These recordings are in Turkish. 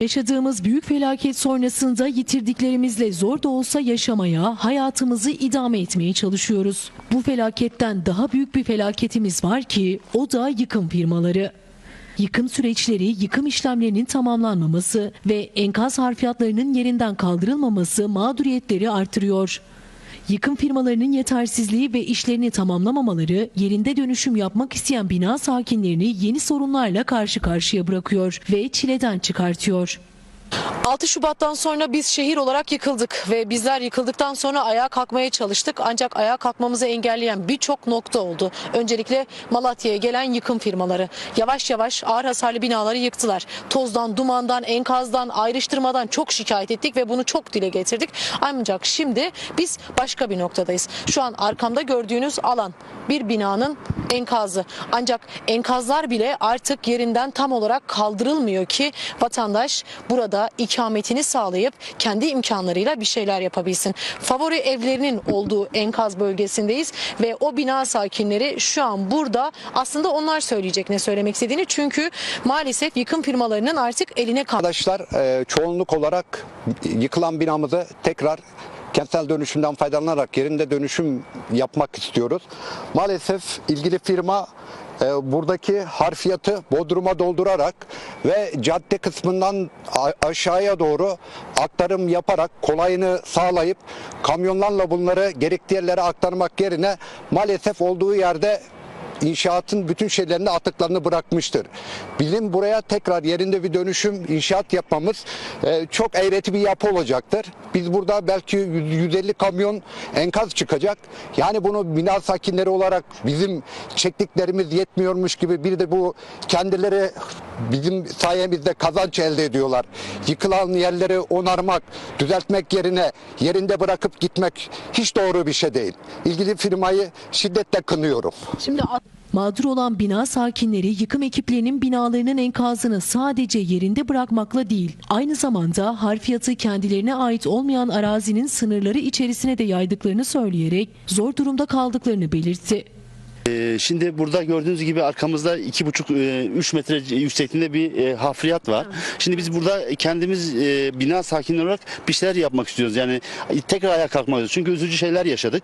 Yaşadığımız büyük felaket sonrasında yitirdiklerimizle zor da olsa yaşamaya, hayatımızı idame etmeye çalışıyoruz. Bu felaketten daha büyük bir felaketimiz var ki o da yıkım firmaları. Yıkım süreçleri, yıkım işlemlerinin tamamlanmaması ve enkaz harfiyatlarının yerinden kaldırılmaması mağduriyetleri artırıyor. Yıkım firmalarının yetersizliği ve işlerini tamamlamamaları yerinde dönüşüm yapmak isteyen bina sakinlerini yeni sorunlarla karşı karşıya bırakıyor ve çileden çıkartıyor. 6 Şubat'tan sonra biz şehir olarak yıkıldık ve bizler yıkıldıktan sonra ayağa kalkmaya çalıştık. Ancak ayağa kalkmamızı engelleyen birçok nokta oldu. Öncelikle Malatya'ya gelen yıkım firmaları yavaş yavaş ağır hasarlı binaları yıktılar. Tozdan, dumandan, enkazdan, ayrıştırmadan çok şikayet ettik ve bunu çok dile getirdik. Ancak şimdi biz başka bir noktadayız. Şu an arkamda gördüğünüz alan bir binanın enkazı. Ancak enkazlar bile artık yerinden tam olarak kaldırılmıyor ki vatandaş burada ikametini sağlayıp kendi imkanlarıyla bir şeyler yapabilsin. Favori evlerinin olduğu enkaz bölgesindeyiz ve o bina sakinleri şu an burada aslında onlar söyleyecek ne söylemek istediğini çünkü maalesef yıkım firmalarının artık eline kaldı. Arkadaşlar e, çoğunluk olarak yıkılan binamızı tekrar kentsel dönüşümden faydalanarak yerinde dönüşüm yapmak istiyoruz. Maalesef ilgili firma buradaki harfiyatı bodruma doldurarak ve cadde kısmından aşağıya doğru aktarım yaparak kolayını sağlayıp kamyonlarla bunları gerekli yerlere aktarmak yerine maalesef olduğu yerde inşaatın bütün şeylerini atıklarını bırakmıştır. Bizim buraya tekrar yerinde bir dönüşüm inşaat yapmamız e, çok eğreti bir yapı olacaktır. Biz burada belki 100 150 kamyon enkaz çıkacak. Yani bunu bina sakinleri olarak bizim çektiklerimiz yetmiyormuş gibi bir de bu kendileri bizim sayemizde kazanç elde ediyorlar. Yıkılan yerleri onarmak, düzeltmek yerine yerinde bırakıp gitmek hiç doğru bir şey değil. İlgili firmayı şiddetle kınıyorum. Şimdi Mağdur olan bina sakinleri yıkım ekiplerinin binalarının enkazını sadece yerinde bırakmakla değil, aynı zamanda harfiyatı kendilerine ait olmayan arazinin sınırları içerisine de yaydıklarını söyleyerek zor durumda kaldıklarını belirtti. Ee, Şimdi burada gördüğünüz gibi arkamızda 2,5-3 metre yüksekliğinde bir e, hafriyat var. Şimdi biz burada kendimiz e, bina sakinleri olarak bir şeyler yapmak istiyoruz. Yani tekrar ayağa kalkmak istiyoruz. Çünkü üzücü şeyler yaşadık.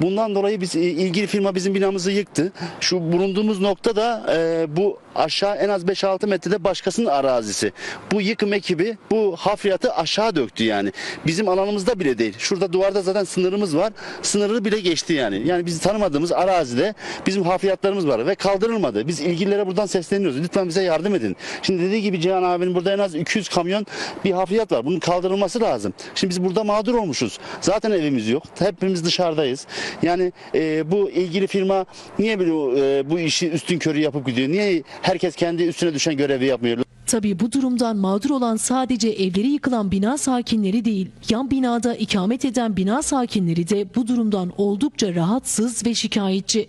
Bundan dolayı biz e, ilgili firma bizim binamızı yıktı. Şu bulunduğumuz nokta da e, bu aşağı en az 5-6 metrede başkasının arazisi. Bu yıkım ekibi bu hafriyatı aşağı döktü yani. Bizim alanımızda bile değil. Şurada duvarda zaten sınırımız var. Sınırı bile geçti yani. Yani bizi tanımadığımız arazide bizim hafriyatlarımız var ve kaldırılmadı. Biz ilgililere buradan sesleniyoruz. Lütfen bize yardım edin. Şimdi dediği gibi Cihan abinin burada en az 200 kamyon bir hafriyat var. Bunun kaldırılması lazım. Şimdi biz burada mağdur olmuşuz. Zaten evimiz yok. Hepimiz dışarıdayız. Yani e, bu ilgili firma niye böyle e, bu işi üstün körü yapıp gidiyor? Niye herkes kendi üstüne düşen görevi yapmıyor? Tabii bu durumdan mağdur olan sadece evleri yıkılan bina sakinleri değil, yan binada ikamet eden bina sakinleri de bu durumdan oldukça rahatsız ve şikayetçi.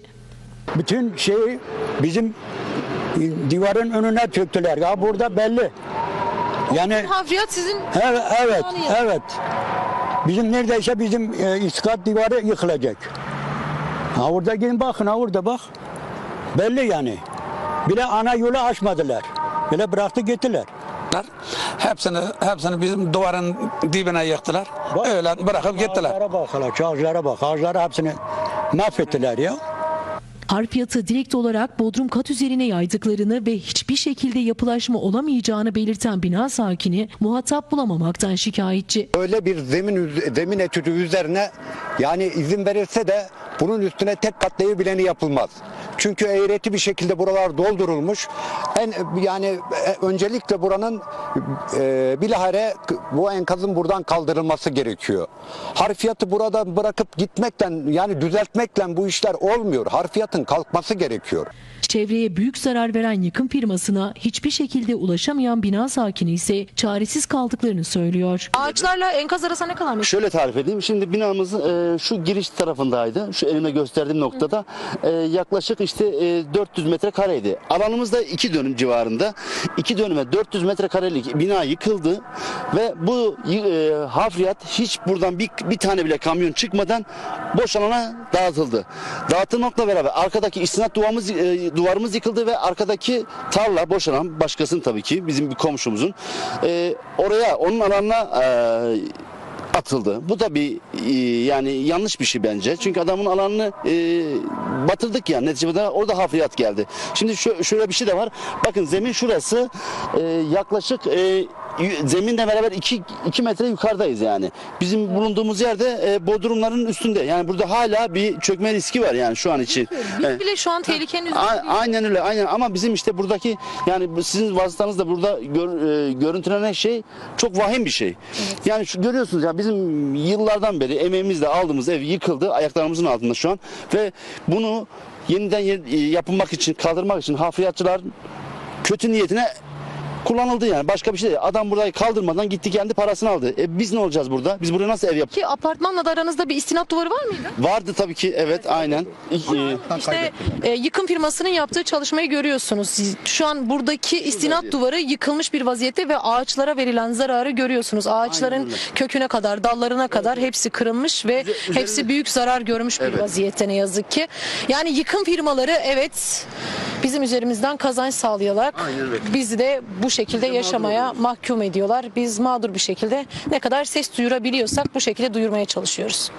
Bütün şeyi bizim divarın önüne çöktüler. Ya burada belli. Yani Hafriyat sizin evet, evet, evet. Bizim neredeyse bizim e, iskat divarı yıkılacak. Ha orada gidin bakın ha orada bak. Belli yani. Bile ana yolu açmadılar. Bile bıraktı gittiler. Hepsini, hepsini bizim duvarın dibine yıktılar. Öyle bırakıp gittiler. Ağaçlara bak ağaçlara bak. Ağaçları hepsini mahvettiler ya. Harfiyatı direkt olarak bodrum kat üzerine yaydıklarını ve hiçbir şekilde yapılaşma olamayacağını belirten bina sakini muhatap bulamamaktan şikayetçi. Öyle bir zemin zemin etüdü üzerine yani izin verilse de bunun üstüne tek katlı ev bileni yapılmaz. Çünkü eğreti bir şekilde buralar doldurulmuş. En yani e, öncelikle buranın e, bilahare bu enkazın buradan kaldırılması gerekiyor. Harfiyatı burada bırakıp gitmekten yani düzeltmekle bu işler olmuyor. Harfiyatın kalkması gerekiyor. Çevreye büyük zarar veren yıkım firmasına hiçbir şekilde ulaşamayan bina sakini ise çaresiz kaldıklarını söylüyor. Ağaçlarla enkaz arasında ne kadar Şöyle tarif edeyim. Şimdi binamız e, şu giriş tarafındaydı. Şu elimde gösterdiğim noktada e, yaklaşık işte e, 400 metre kareydi. Alanımız da 2 dönüm civarında. 2 dönüme 400 metre karelik bina yıkıldı Ve bu e, hafriyat hiç buradan bir, bir tane bile kamyon çıkmadan boş alana dağıtıldı. Dağıtılmakla beraber arkadaki istinat duvarımız, e, duvarımız yıkıldı ve arkadaki tarla boş alan başkasının tabii ki bizim bir komşumuzun e, oraya onun alanına e, atıldı. Bu da bir e, yani yanlış bir şey bence. Çünkü adamın alanını e, batırdık yani neticede orada hafriyat geldi. Şimdi şö- şöyle bir şey de var. Bakın zemin şurası e, yaklaşık e, zeminle beraber 2 2 metre yukarıdayız yani. Bizim bulunduğumuz yerde e, bodrumların üstünde. Yani burada hala bir çökme riski var yani şu an için. Biz Evet. bile şu an tehlikenin üzerindeyiz. aynen öyle aynen ama bizim işte buradaki yani sizin vasıtanızda burada gör- e, görüntülenen şey çok vahim bir şey. Yani şu görüyorsunuz ya bizim yıllardan beri emeğimizle aldığımız ev yıkıldı ayaklarımızın altında şu an ve bunu yeniden yapılmak için kaldırmak için hafriyatçılar kötü niyetine kullanıldı yani başka bir şey değil. Adam burayı kaldırmadan gitti kendi parasını aldı. E biz ne olacağız burada? Biz buraya nasıl ev yap? Ki apartmanla da aranızda bir istinat duvarı var mıydı? Vardı tabii ki evet aynen. E, İşte e, yıkım firmasının yaptığı çalışmayı görüyorsunuz. Siz Şu an buradaki istinat duvarı yıkılmış bir vaziyette ve ağaçlara verilen zararı görüyorsunuz. Ağaçların köküne kadar, dallarına kadar hepsi kırılmış ve hepsi büyük zarar görmüş bir Evet. vaziyette ne yazık ki. Yani yıkım firmaları evet bizim üzerimizden kazanç sağlayarak bizi de bu şekilde yaşamaya mahkum ediyorlar. Biz mağdur bir şekilde ne kadar ses duyurabiliyorsak bu şekilde duyurmaya çalışıyoruz.